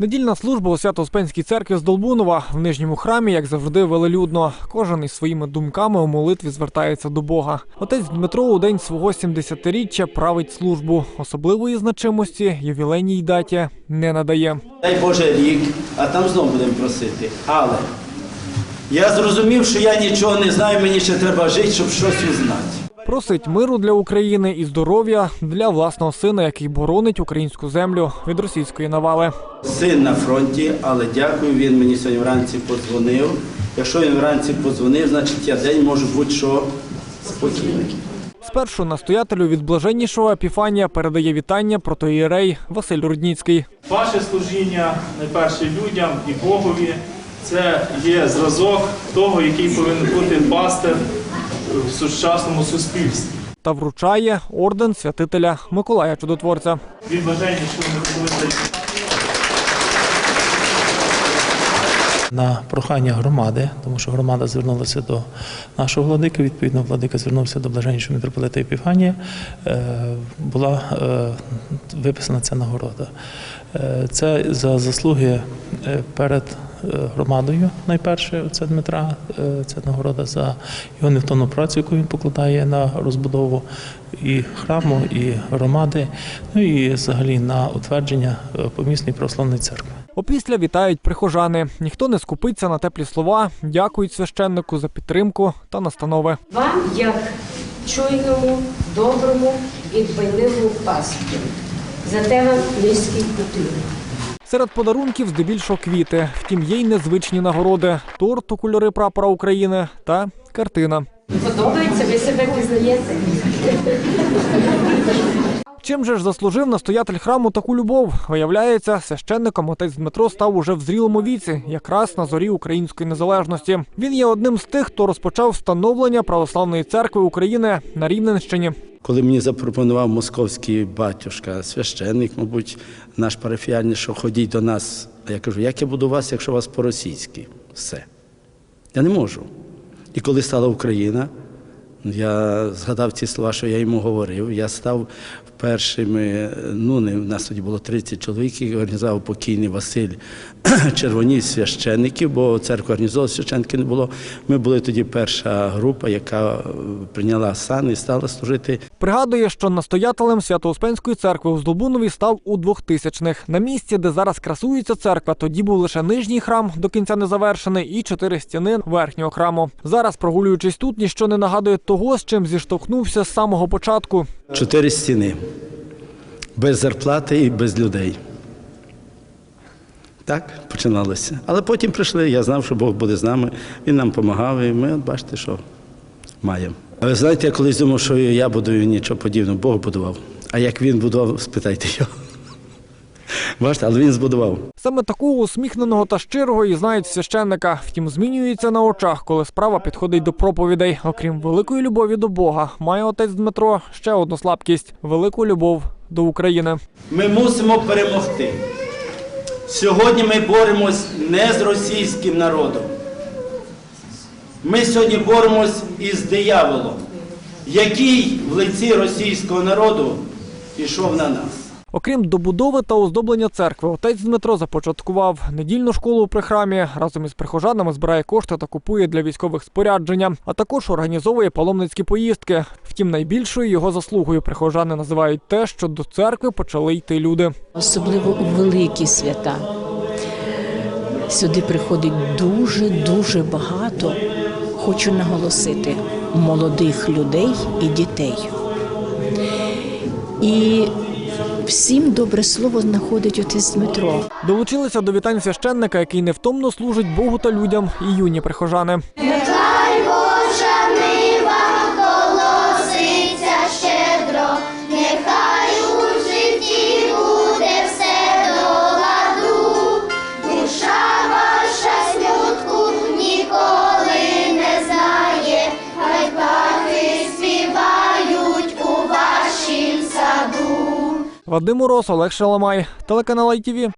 Недільна служба у Свято-Успенській церкві з Долбунова в нижньому храмі, як завжди, велелюдно. Кожен із своїми думками у молитві звертається до Бога. Отець Дмитро у день свого 70-річчя править службу. Особливої значимості ювілейній даті не надає. Дай Боже рік, а там знову будемо просити. Але я зрозумів, що я нічого не знаю, мені ще треба жити, щоб щось узнати. Просить миру для України і здоров'я для власного сина, який боронить українську землю від російської навали. Син на фронті, але дякую, він мені сьогодні вранці подзвонив. Якщо він вранці подзвонив, значить я день можу бути що спокійний. Спершу настоятелю від блаженнішого Епіфанія передає вітання протоїрей Василь Рудніцький. Ваше служіння найперше людям і Богові це є зразок того, який повинен бути пастир в сучасному суспільстві. та вручає орден святителя Миколая Чудотворця. Від бажання, що ми на прохання громади, тому що громада звернулася до нашого владики. Відповідно, владика звернувся до блаженнішого митрополита Епіфанія. е, Була е, виписана ця нагорода. Е, Це за заслуги перед громадою. Найперше це Дмитра. е, Це нагорода за його невтомну працю, яку він покладає на розбудову і храму, і громади, ну і взагалі на утвердження е, помісної православної церкви. Опісля вітають прихожани. Ніхто не скупиться на теплі слова, дякують священнику за підтримку та настанови. Вам, як чуйному, доброму і дбайливому пастирю. За те вам низький уклін. Серед подарунків здебільшого квіти. Втім, є й незвичні нагороди: торт у кольори прапора України та картина. Подобається, ви себе пізнаєте? Чим же ж заслужив настоятель храму таку любов? Виявляється, священником отець Дмитро став уже в зрілому віці, якраз на зорі української незалежності. Він є одним з тих, хто розпочав встановлення православної церкви України на Рівненщині. Коли мені запропонував московський батюшка, священник, мабуть, наш парафіальний, що ходіть до нас. А я кажу, як я буду вас, якщо вас по-російськи? Все. Я не можу. І коли стала Україна, я згадав ці слова, що я йому говорив. Я став першими, ну не в нас тоді було 30 чоловік, які організував покійний Василь Червоніс священників, бо церква організовувала священників не було. Ми були тоді перша група, яка прийняла сан і стала служити Пригадує, що настоятелем Свято-Успенської церкви у Здолбунові став у 2000-х. На місці, де зараз красується церква, тоді був лише нижній храм, до кінця не завершений, і чотири стіни верхнього храму. Зараз, прогулюючись тут, ніщо не нагадує того, з чим зіштовхнувся з самого початку. чотири стіни, без зарплати і без людей. Так починалося. Але потім прийшли, я знав, що Бог буде з нами, Він нам допомагав, і ми, от бачите, що маємо. Ви знаєте, я колись думав, що я будую нічого подібного, Бог будував. А як він будував, спитайте його. Бачите, але він збудував. Саме такого усміхненого та щирого і знають священника. Втім, змінюється на очах, коли справа підходить до проповідей. Окрім великої любові до Бога, має отець Дмитро ще одну слабкість велику любов до України. Ми мусимо перемогти. Сьогодні ми боремось не з російським народом. Ми сьогодні боремось із дияволом, який в лиці російського народу пішов на нас. Окрім добудови та оздоблення церкви, отець Дмитро започаткував недільну школу при храмі. Разом із прихожанами збирає кошти та купує для військових спорядження, а також організовує паломницькі поїздки. Втім, найбільшою його заслугою прихожани називають те, що до церкви почали йти люди. особливо у великі свята. Сюди приходить дуже дуже багато, хочу наголосити, молодих людей і дітей. І всім добре слово знаходить отець Дмитро. Долучилися до вітань священника, який невтомно служить Богу та людям, і юні прихожани. Вадим Урос, Олег Шаламай, телеканал ITV.